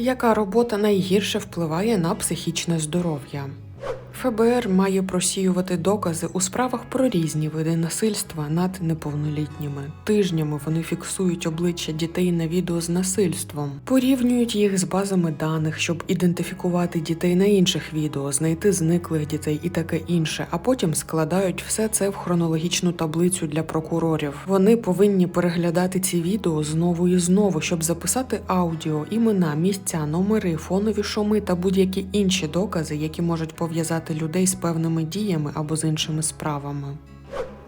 Яка робота найгірше впливає на психічне здоров'я? ФБР має просіювати докази у справах про різні види насильства над неповнолітніми. Тижнями вони фіксують обличчя дітей на відео з насильством, порівнюють їх з базами даних, щоб ідентифікувати дітей на інших відео, знайти зниклих дітей і таке інше, а потім складають все це в хронологічну таблицю для прокурорів. Вони повинні переглядати ці відео знову і знову, щоб записати аудіо, імена, місця, номери, фонові шуми та будь-які інші докази, які можуть пов'язати людей з певними діями або з іншими справами.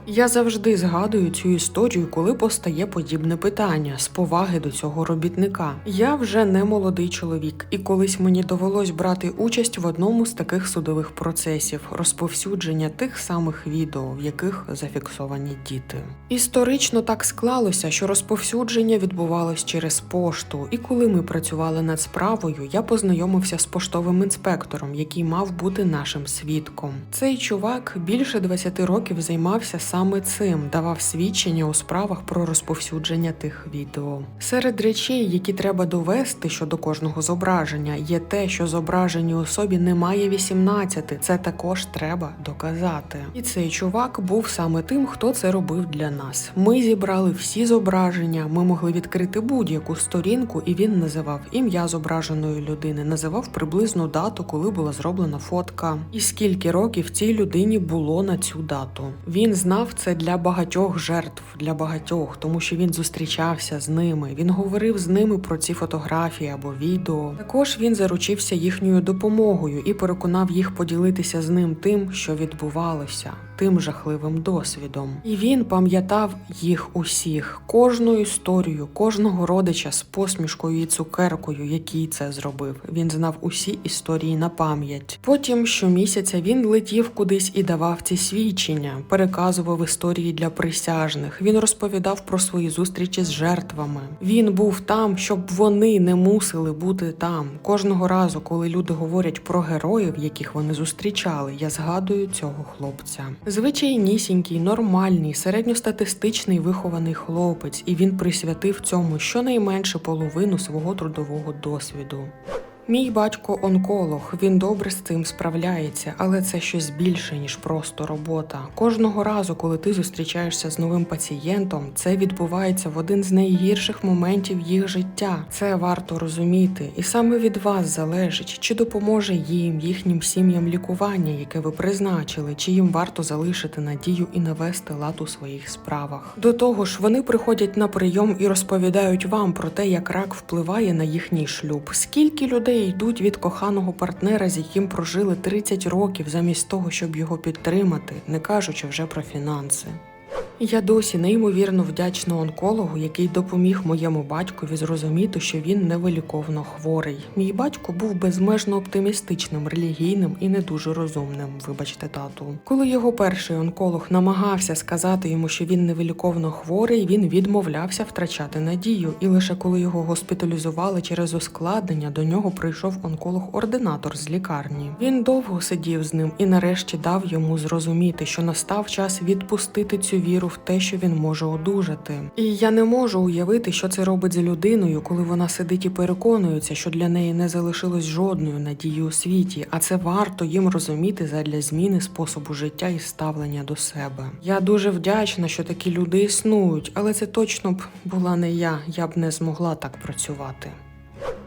Я завжди згадую цю історію, коли постає подібне питання з поваги до цього робітника. Я вже не молодий чоловік, і колись мені довелось брати участь в одному з таких судових процесів розповсюдження тих самих відео, в яких зафіксовані діти. Історично так склалося, що розповсюдження відбувалось через пошту, і коли ми працювали над справою, я познайомився з поштовим інспектором, який мав бути нашим свідком. Цей чувак більше 20 років займався саме цим, давав свідчення у справах про розповсюдження тих відео. Серед речей, які треба довести щодо кожного зображення, є те, що зображеній особі немає 18, Це також треба доказати. І цей чувак був саме тим, хто це робив для нас. Ми зібрали всі зображення, ми могли відкрити будь-яку сторінку, і він називав ім'я зображеної людини, називав приблизну дату, коли була зроблена фотка, і скільки років цій людині було на цю дату. Він знав це для багатьох жертв, для багатьох, тому що він зустрічався з ними. Він говорив з ними про ці фотографії або відео. Також він заручився їхньою допомогою і переконав їх поділитися з ним тим, що відбувалося. Тим жахливим досвідом, і він пам'ятав їх усіх, кожну історію, кожного родича з посмішкою і цукеркою, який це зробив. Він знав усі історії на пам'ять. Потім щомісяця він летів кудись і давав ці свідчення, переказував історії для присяжних. Він розповідав про свої зустрічі з жертвами. Він був там, щоб вони не мусили бути там. Кожного разу, коли люди говорять про героїв, яких вони зустрічали, я згадую цього хлопця. Звичайнісінький, нормальний, середньостатистичний вихований хлопець, і він присвятив цьому щонайменше половину свого трудового досвіду. Мій батько онколог, він добре з цим справляється, але це щось більше, ніж просто робота. Кожного разу, коли ти зустрічаєшся з новим пацієнтом, це відбувається в один з найгірших моментів їх життя. Це варто розуміти, і саме від вас залежить, чи допоможе їм, їхнім сім'ям лікування, яке ви призначили, чи їм варто залишити надію і навести лад у своїх справах. До того ж, вони приходять на прийом і розповідають вам про те, як рак впливає на їхній шлюб. Скільки людей йдуть від коханого партнера, з яким прожили 30 років, замість того, щоб його підтримати, не кажучи вже про фінанси. Я досі неймовірно вдячна онкологу, який допоміг моєму батькові зрозуміти, що він невиліковно хворий. Мій батько був безмежно оптимістичним, релігійним і не дуже розумним. Вибачте, тату. Коли його перший онколог намагався сказати йому, що він невиліковно хворий, він відмовлявся втрачати надію. І лише коли його госпіталізували через ускладнення, до нього прийшов онколог-ординатор з лікарні. Він довго сидів з ним і нарешті дав йому зрозуміти, що настав час відпустити цю віру в те, що він може одужати. І я не можу уявити, що це робить з людиною, коли вона сидить і переконується, що для неї не залишилось жодної надії у світі, а це варто їм розуміти задля зміни способу життя і ставлення до себе. Я дуже вдячна, що такі люди існують, але це точно б була не я. Я б не змогла так працювати.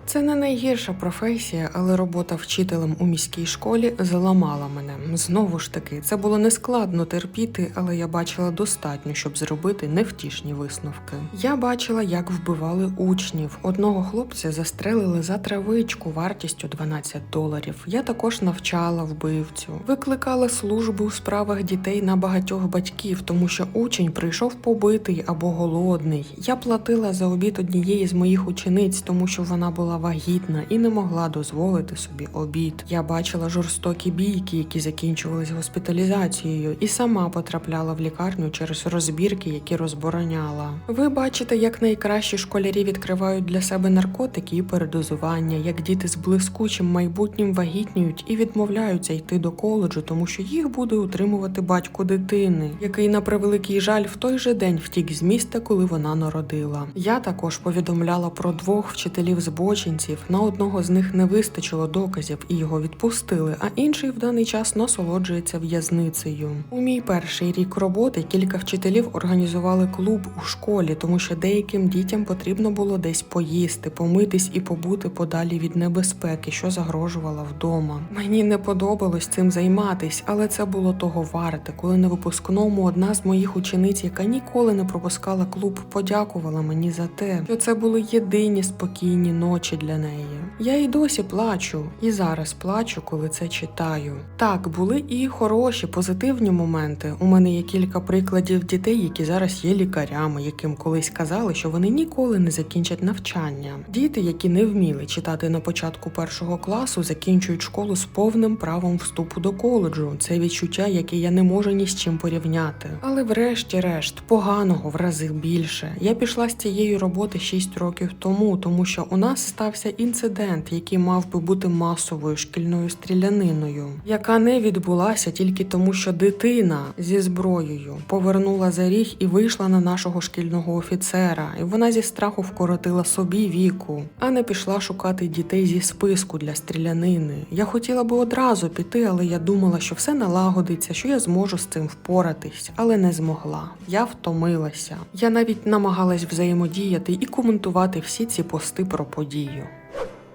Це не найгірша професія, але робота вчителем у міській школі заламала мене. Знову ж таки, це було нескладно терпіти, але я бачила достатньо, щоб зробити невтішні висновки. Я бачила, як вбивали учнів. Одного хлопця застрелили за травичку вартістю 12 доларів. Я також навчала вбивцю, викликала службу у справах дітей на багатьох батьків, тому що учень прийшов побитий або голодний. Я платила за обід однієї з моїх учениць, тому що вона була вагітна і не могла дозволити собі обід. Я бачила жорстокі бійки, які закінчувались госпіталізацією, і сама потрапляла в лікарню через розбірки, які розбороняла. Ви бачите, як найкращі школярі відкривають для себе наркотики і передозування, як діти з блискучим майбутнім вагітніють і відмовляються йти до коледжу, тому що їх буде утримувати батько дитини, який на превеликий жаль в той же день втік з міста, коли вона народила. Я також повідомляла про двох вчителів збочення, злочинців. На одного з них не вистачило доказів і його відпустили, а інший в даний час насолоджується в'язницею. У мій перший рік роботи кілька вчителів організували клуб у школі, тому що деяким дітям потрібно було десь поїсти, помитись і побути подалі від небезпеки, що загрожувала вдома. Мені не подобалось цим займатись, але це було того варте, коли на випускному одна з моїх учениць, яка ніколи не пропускала клуб, подякувала мені за те, що це були єдині спокійні ночі для неї. Я й досі плачу, і зараз плачу, коли це читаю. Так, були і хороші, позитивні моменти. У мене є кілька прикладів дітей, які зараз є лікарями, яким колись казали, що вони ніколи не закінчать навчання. Діти, які не вміли читати на початку першого класу, закінчують школу з повним правом вступу до коледжу. Це відчуття, яке я не можу ні з чим порівняти. Але врешті-решт, поганого в рази більше. Я пішла з цієї роботи 6 років тому, тому що у нас стався інцидент, який мав би бути масовою шкільною стріляниною, яка не відбулася тільки тому, що дитина зі зброєю повернула за ріг і вийшла на нашого шкільного офіцера, і вона зі страху вкоротила собі віку, а не пішла шукати дітей зі списку для стрілянини. Я хотіла би одразу піти, але я думала, що все налагодиться, що я зможу з цим впоратись, але не змогла. Я втомилася. Я навіть намагалась взаємодіяти і коментувати всі ці пости про подію.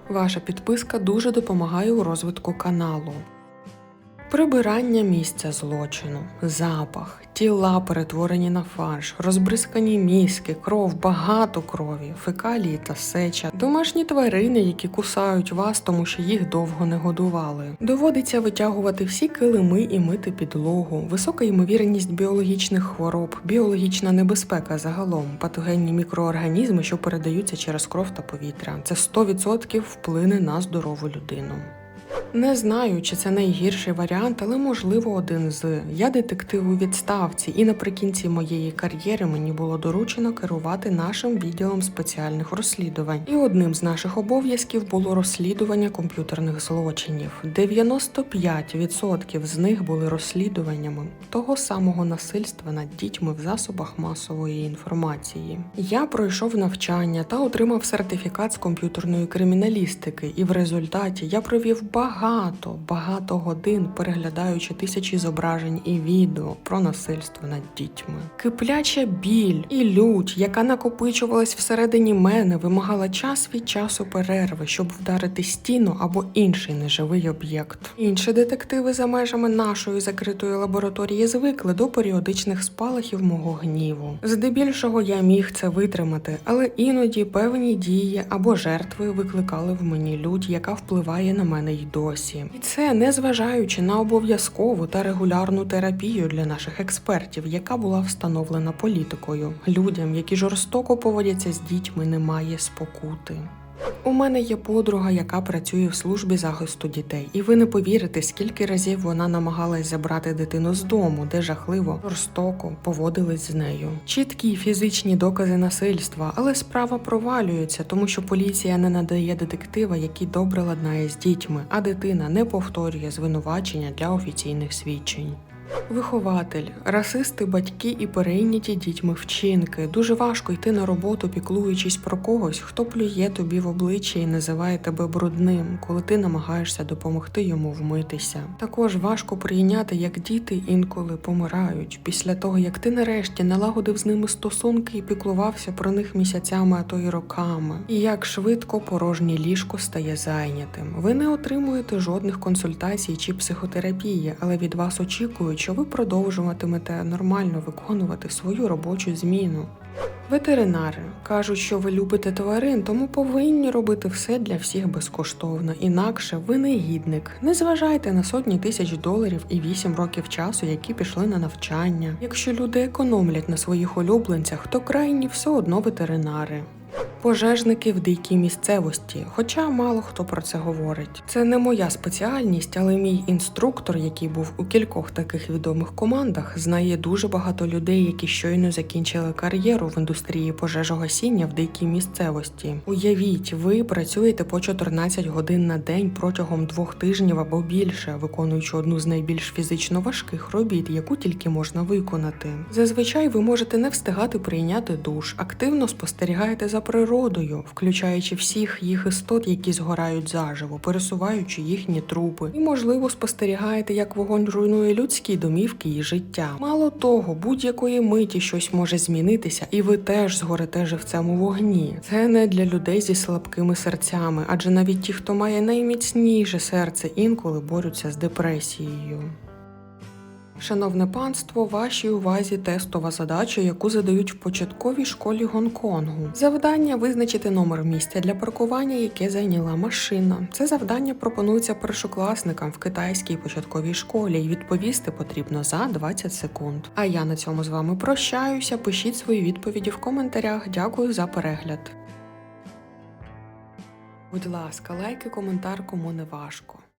Ваша підписка дуже допомагає у розвитку каналу. Прибирання місця злочину, запах, тіла перетворені на фарш, розбризкані мізки, кров, багато крові, фекалії та сеча, домашні тварини, які кусають вас, тому що їх довго не годували. Доводиться витягувати всі килими і мити підлогу, висока ймовірність біологічних хвороб, біологічна небезпека загалом, патогенні мікроорганізми, що передаються через кров та повітря. Це 100% вплине на здорову людину. Не знаю, чи це найгірший варіант, але можливо один з. Я детектив у відставці, і наприкінці моєї кар'єри мені було доручено керувати нашим відділом спеціальних розслідувань. І одним з наших обов'язків було розслідування комп'ютерних злочинів. 95% з них були розслідуваннями того самого насильства над дітьми в засобах масової інформації. Я пройшов навчання та отримав сертифікат з комп'ютерної криміналістики, і в результаті я провів багато, багато годин, переглядаючи тисячі зображень і відео про насильство над дітьми. Кипляча біль і лють, яка накопичувалась всередині мене, вимагала час від часу перерви, щоб вдарити стіну або інший неживий об'єкт. Інші детективи за межами нашої закритої лабораторії звикли до періодичних спалахів мого гніву. Здебільшого я міг це витримати, але іноді певні дії або жертви викликали в мені лють, яка впливає на мене й досі. І це не зважаючи на обов'язкову та регулярну терапію для наших експертів, яка була встановлена політикою. Людям, які жорстоко поводяться з дітьми, немає спокути. У мене є подруга, яка працює в службі захисту дітей, і ви не повірите, скільки разів вона намагалась забрати дитину з дому, де жахливо жорстоко поводились з нею. Чіткі фізичні докази насильства, але справа провалюється, тому що поліція не надає детектива, який добре ладнає з дітьми, а дитина не повторює звинувачення для офіційних свідчень. Вихователь, расисти, батьки і перейняті дітьми вчинки. Дуже важко йти на роботу, піклуючись про когось, хто плює тобі в обличчя і називає тебе брудним, коли ти намагаєшся допомогти йому вмитися. Також важко прийняти, як діти інколи помирають після того, як ти нарешті налагодив з ними стосунки і піклувався про них місяцями, а то й роками. І як швидко порожнє ліжко стає зайнятим. Ви не отримуєте жодних консультацій чи психотерапії, але від вас очікують, що ви продовжуватимете нормально виконувати свою робочу зміну. Ветеринари кажуть, що ви любите тварин, тому повинні робити все для всіх безкоштовно. Інакше ви негідник. Не зважайте на сотні тисяч доларів і вісім років часу, які пішли на навчання. Якщо люди економлять на своїх улюбленцях, то крайні все одно ветеринари. Пожежники в дикій місцевості, хоча мало хто про це говорить. Це не моя спеціальність, але мій інструктор, який був у кількох таких відомих командах, знає дуже багато людей, які щойно закінчили кар'єру в індустрії пожежогасіння в дикій місцевості. Уявіть, ви працюєте по 14 годин на день протягом двох тижнів або більше, виконуючи одну з найбільш фізично важких робіт, яку тільки можна виконати. Зазвичай ви можете не встигати прийняти душ, активно спостерігаєте за природою природою, включаючи всіх їх істот, які згорають заживо, пересуваючи їхні трупи, і можливо спостерігаєте, як вогонь руйнує людські домівки і життя. Мало того, будь-якої миті щось може змінитися, і ви теж згорите живцем у вогні. Це не для людей зі слабкими серцями, адже навіть ті, хто має найміцніше серце, інколи борються з депресією. Шановне панство, вашій увазі тестова задача, яку задають в початковій школі Гонконгу. Завдання визначити номер місця для паркування, яке зайняла машина. Це завдання пропонується першокласникам в китайській початковій школі, і відповісти потрібно за 20 секунд. А я на цьому з вами прощаюся. Пишіть свої відповіді в коментарях. Дякую за перегляд. Будь ласка, лайки, коментар, кому не важко.